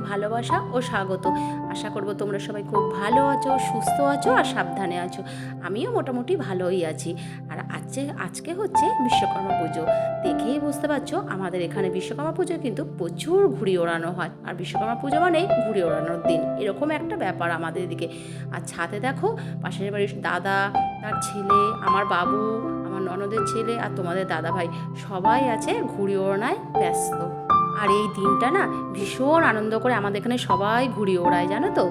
ভালোবাসা ও স্বাগত। আশা করব তোমরা সবাই খুব ভালো আছো, সুস্থ আছো আর সাবধানে আছো। আমিও মোটামুটি ভালোই আছি। আর আজকে আজকে হচ্ছে বিশ্বকর্মা পুজো। দেখেই বুঝতে পারছ, আমাদের এখানে বিশ্বকর্মা পুজো কিন্তু প্রচুর ঘুড়ি ওড়ানো হয়। আর বিশ্বকর্মা পুজো মানেই ঘুড়ি ওড়ানোর দিন। এরকম একটা ব্যাপার আমাদের এদিকে। আর ছাদে দেখো, পাশের বাড়ির দাদা, তার ছেলে, আমার বাবু, আমার ননদের ছেলে আর তোমাদের দাদা ভাই সবাই আছে ঘুড়ি ওড়ানায় ব্যস্ত। আর এই দিনটা না ভীষণ আনন্দ করে আমাদের এখানে সবাই ঘুড়ি ওড়ায়, জানো তো?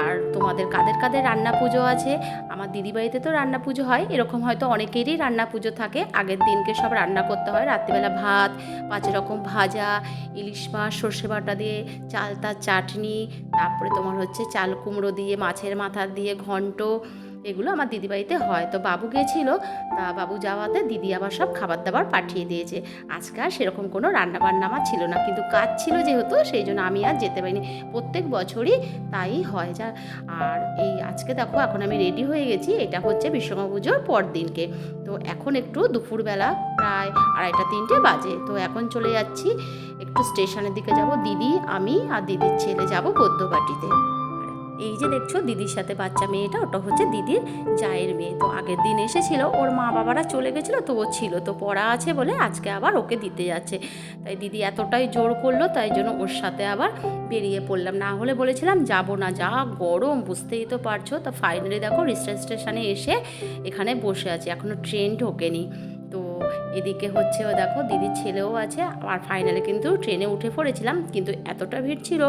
আর তোমাদের কাদের কাদের রান্না পুজো আছে? আমার দিদিবাড়িতে তো রান্না পুজো হয়, এরকম হয়তো অনেকেরই রান্না পুজো থাকে। আগের দিনকে সব রান্না করতে হয়, রাত্রিবেলা ভাত, পাঁচ রকম ভাজা, ইলিশ মাছ, সর্ষে বাটা দিয়ে, চালতার চাটনি, তারপরে তোমার হচ্ছে চাল কুমড়ো দিয়ে, মাছের মাথা দিয়ে, ঘন্ট এগুলো আমার দিদি বাড়িতে হয়। তো বাবু গেছিল তা বাবু যাওয়াতে দিদি আবার সব খাবার দাবার পাঠিয়ে দিয়েছে। আজকে আর সেরকম কোনো রান্না বান্না আমার ছিল না, কিন্তু কাজ ছিল যেহেতু, সেই জন্য আমি আর যেতে পারিনি। প্রত্যেক বছরই তাই হয় যা। আর এই আজকে দেখো, এখন আমি রেডি হয়ে গেছি, এটা হচ্ছে বিশ্বকর্মা পুজোর পর দিনকে তো এখন একটু দুপুরবেলা প্রায় আড়াইটা, তিনটে বাজে। তো এখন চলে যাচ্ছি, একটু স্টেশনের দিকে যাব, দিদি, আমি আর দিদির ছেলে যাব বদ্যবাটিতে এই যে দেখছ, দিদির সাথে বাচ্চা মেয়েটা, ওটা হচ্ছে দিদির জায়ের মেয়ে। তো আগের দিন এসেছিল, ওর মা বাবারা চলে গেছিল, তো ও ছিল। তো পড়া আছে বলে আজকে আবার ওকে দিতে যাচ্ছে। তাই দিদি এতটাই জোর করল, তাই জন্য ওর সাথে আবার বেরিয়ে পড়লাম। না হলে বলেছিলাম, যাব না, যা গরম, বুঝতেই তো পারছ। তো ফাইনালি দেখো রিস্টার স্টেশনে এসে এখানে বসে আছি। এখনও ট্রেন ঢোকেনি। তো এদিকে হচ্ছে ও দেখো, দিদির ছেলেও আছে। আর ফাইনালে কিন্তু ট্রেনে উঠে পড়েছিলাম, কিন্তু এতটা ভিড় ছিল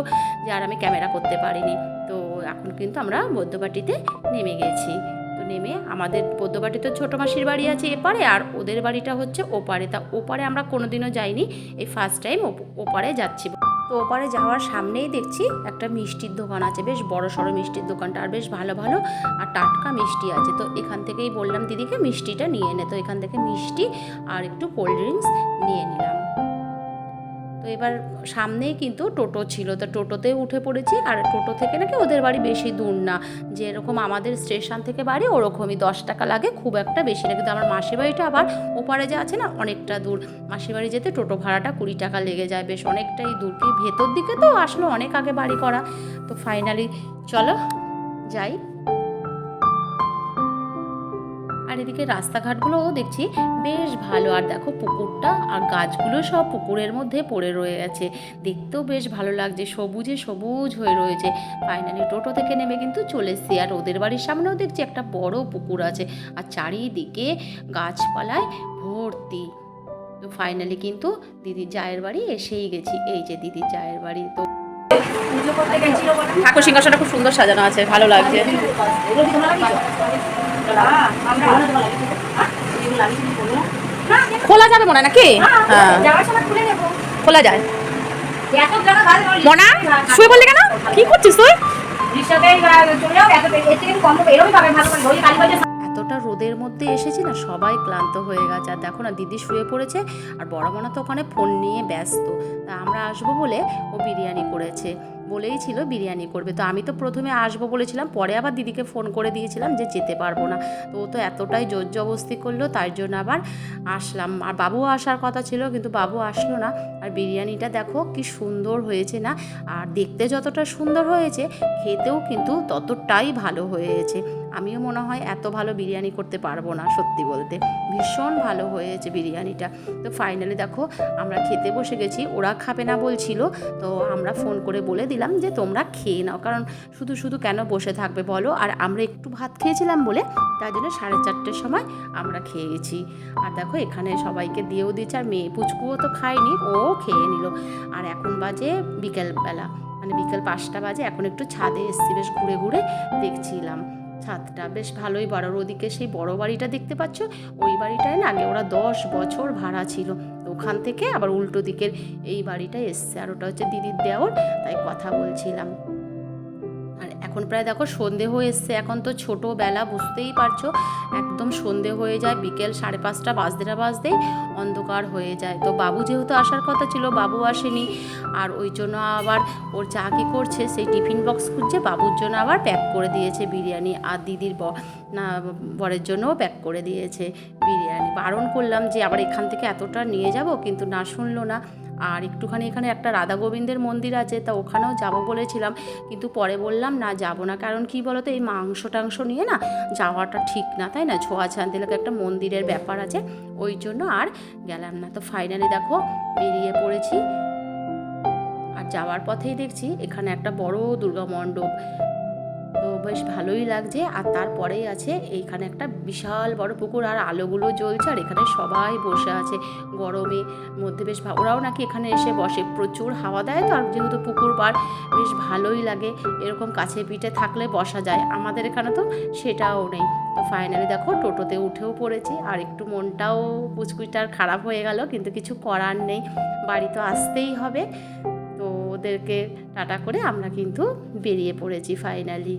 যে আর আমি ক্যামেরা করতে পারিনি। তো এখন কিন্তু আমরা বৌদ্ধবাটিতে নেমে গেছি। তো নেমে আমাদের বৌদ্ধবাটি তো ছোটো মাসির বাড়ি আছে এপারে, আর ওদের বাড়িটা হচ্ছে ওপারে। তা ওপারে আমরা কোনোদিনও যাইনি, এই ফার্স্ট টাইম ওপারে যাচ্ছি। তো ওপারে যাওয়ার সামনেই দেখছি একটা মিষ্টির দোকান আছে, বেশ বড় সড়ো মিষ্টির দোকানটা, আর বেশ ভালো ভালো, আর টাটকা মিষ্টি আছে। তো এখান থেকেই বললাম দিদিকে মিষ্টিটা নিয়ে নে। তো এখান থেকে মিষ্টি আর একটু কোল্ড ড্রিঙ্কস নিয়ে নিলাম। তো এবার সামনেই কিন্তু টোটো ছিল। তো টোটোতে উঠে পড়েছি আর টোটো থেকে নাকি ওদের বাড়ি বেশি দূর না। যেরকম আমাদের স্টেশন থেকে বাড়ি ওরকমই দশ টাকা লাগে, খুব একটা বেশি না। কিন্তু আমার মাসির বাড়িটা আবার ওপারে যা আছে না অনেকটা দূর। মাসির বাড়ি যেতে টোটো ভাড়াটা কুড়ি টাকা লেগে যায় বেশ অনেকটাই দূর। কি ভেতর দিকে তো আসলো অনেক আগে বাড়ি করা। তো ফাইনালি চলো, যাই। এদিকে রাস্তাঘাটগুলোও দেখছি বেশ ভালো। আর দেখো পুকুরটা আর গাছগুলো সব পুকুরের মধ্যে পড়ে রয়ে গেছে দেখতেও বেশ ভালো লাগছে। সবুজে সবুজ হয়ে রয়েছে। ফাইনালি টোটো থেকে নেমে কিন্তু চলে এসছি। আর ওদের বাড়ির সামনেও দেখছি একটা বড় পুকুর আছে। আর চারিদিকে গাছপালায় ভর্তি। তো ফাইনালি কিন্তু দিদির জায়ের বাড়ি এসেই গেছি। এই যে দিদির জায়ের বাড়ি। তো ঠাকুর সিংহাসনটা খুব সুন্দর সাজানো আছে। ভালো লাগছে। খোলা যাবে মনে নাকি? হ্যাঁ। খোলা যায়। মনা, শুয়ে কেন? কি করছিস তুই? এতটা রোদের মধ্যে এসেছি না, সবাই ক্লান্ত হয়ে গেছে। আর দেখো না, দিদি শুয়ে পড়েছে, আর বড় মনা তো ওখানে ফোন নিয়ে ব্যস্ত। তা আমরা আসব বলে ও বিরিয়ানি করেছে। বলেই ছিল বিরিয়ানি করবে। তো আমি তো প্রথমে আসব বলেছিলাম, পরে আবার দিদিকে ফোন করে দিয়েছিলাম যে যেতে পারব না। তো ও তো এতটাই জোর জবস্তি করল, তার জন্য আবার আসলাম। আর বাবু আসার কথা ছিল, কিন্তু বাবু আসলো না। আর বিরিয়ানিটা দেখো কি সুন্দর হয়েছে না? আর দেখতে যতটা সুন্দর হয়েছে, খেতেও কিন্তু ততটাই ভালো হয়েছে। আমিও মনে হয় এত ভালো বিরিয়ানি করতে পারব না, সত্যি বলতে। ভীষণ ভালো হয়েছে বিরিয়ানিটা। তো ফাইনালি দেখো, আমরা খেতে বসে গেছি, ওরা খাবে না বলছিল, তো আমরা ফোন করে বলে দিলাম যে তোমরা খেয়ে নাও। কারণ শুধু শুধু কেন বসে থাকবে বলো? আর আমরা একটু ভাত খেয়েছিলাম বলে, তাই জন্য সাড়ে চারটের সময় আমরা খেয়ে গেছি। আর দেখো, এখানে সবাইকে দিয়েও দিয়েছে, আর মেয়ে পুচকুও তো খায়নি, ও খেয়ে নিল। আর এখন বাজে বিকেলবেলা। মানে বিকেল পাঁচটা বাজে, এখন একটু ছাদে এসছি, বেশ ঘুরে ঘুরে দেখছিলাম। ছাদটা বেশ ভালোই বড়। ওদিকে সেই বড় বাড়িটা দেখতে পাচ্ছ? ওই বাড়িটায় না আগে ওরা দশ বছর ভাড়া ছিল। তো ওখান থেকে আবার উল্টো দিকের এই বাড়িটা এসছে। আর ওটা হচ্ছে দিদির দেওর, তাই কথা বলছিলাম। আর এখন প্রায় দেখো সন্ধে হয়ে এসছে। এখন তো ছোটোবেলা, বুঝতেই পারছ। একদম সন্ধে হয়ে যায়, বিকেল সাড়ে পাঁচটা, বাজতে না বাজতেই অন্ধকার হয়ে যায়। তো বাবু যেহেতু আসার কথা ছিল, বাবু আসেনি। আর ওই জন্য আবার ওর চা কী করছে, সেই টিফিন বক্স খুঁজছে, বাবুর জন্য আবার প্যাক করে দিয়েছে বিরিয়ানি। আর দিদির না, বরের জন্যও প্যাক করে দিয়েছে বিরিয়ানি। বারণ করলাম যে আবার এখান থেকে এতটা নিয়ে যাব, কিন্তু না শুনলো না। আর একটুখানি এখানে একটা রাধা গোবিন্দের মন্দির আছে, তা ওখানেও যাব বলেছিলাম। কিন্তু পরে বললাম, না, যাব না। কারণ কি বলো তো এই মাংস টাংস নিয়ে না যাওয়াটা ঠিক না, তাই না? ছোঁয়া ছান্তিলাকে একটা মন্দিরের ব্যাপার আছে, ওই জন্য আর গেলাম না। তো ফাইনালি দেখো, বেরিয়ে পড়েছি। আর যাওয়ার পথেই দেখছি, এখানে একটা বড় দুর্গা মণ্ডপ। বেশ ভালোই লাগছে। আর তারপরেই আছে এইখানে একটা বিশাল বড় পুকুর, আর আলোগুলো জ্বলছে, আর এখানে সবাই বসে আছে গরমে মধ্যে। বেশ ওরাও নাকি এখানে এসে বসে। প্রচুর হাওয়া দেয় তো, আর যেহেতু পুকুর পার বেশ ভালোই লাগে। এরকম কাছে পিঠে থাকলে বসা যায়। আমাদের এখানে তো সেটাও নেই। তো ফাইনালি দেখো, টোটোতে উঠেও পড়েছি। আর একটু মনটাও পুচকুচটার খারাপ হয়ে গেল, কিন্তু কিছু করার নেই। বাড়ি তো আসতেই হবে। তো ওদেরকে টাটা করে আমরা কিন্তু বেরিয়ে পড়েছি ফাইনালি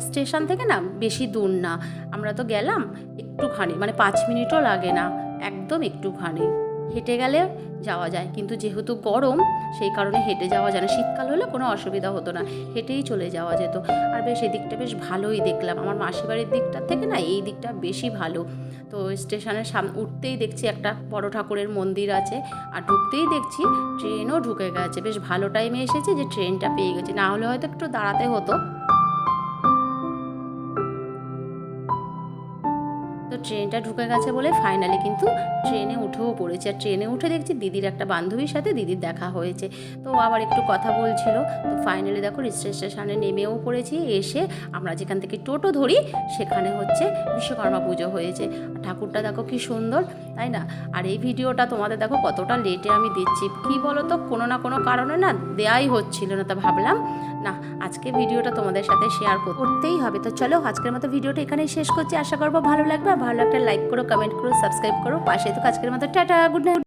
স্টেশন থেকে না বেশি দূর না। আমরা তো গেলাম একটুখানি মানে পাঁচ মিনিটও লাগে না, একদম একটুখানি। হেঁটে গেলে যাওয়া যায়, কিন্তু যেহেতু গরম, সেই কারণে হেঁটে যাওয়া যায় না। শীতকাল হলে কোনো অসুবিধা হতো না, হেঁটেই চলে যাওয়া যেত। আর বেশ, এদিকটা বেশ ভালোই দেখলাম। আমার মাসির বাড়ির দিকটার থেকে না এই দিকটা বেশি ভালো। তো স্টেশনের সামনে উঠতেই দেখছি একটা বড় ঠাকুরের মন্দির আছে, আর ঢুকতেই দেখছি ট্রেনও ঢুকে গেছে। বেশ ভালো টাইমে এসেছে যে ট্রেনটা পেয়ে গেছে। না হলে হয়তো একটু দাঁড়াতে হতো। ট্রেনটা ঢুকে গেছে বলে ফাইনালি কিন্তু ট্রেনে উঠেও পড়েছে। আর ট্রেনে উঠে দেখছি দিদির একটা বান্ধবীর সাথে দিদির দেখা হয়েছে। তো আবার একটু কথা বলছিল। তো ফাইনালি দেখো স্টেশনে নেমেও পড়েছি। এসে আমরা যেখান থেকে টোটো ধরি, সেখানে হচ্ছে বিশ্বকর্মা পুজো হয়েছে। ঠাকুরটা দেখো কি সুন্দর, তাই না? আর এই ভিডিওটা তোমাদের দেখো কতটা লেটে আমি দিচ্ছি। কি বলো তো কোনো না কোনো কারণে না দেয়াই হচ্ছিল না, তা ভাবলাম, না, আজকে ভিডিওটা তোমাদের সাথে শেয়ার করতেই হবে। তো চলো আজকের মতো ভিডিওটা এখানেই শেষ করছি। আশা করব ভালো লাগবে, আর ভালো একটা লাইক করো কমেন্ট করো সাবস্ক্রাইব করো। পাশে তো আজকের মতো টাটা গুড নাইট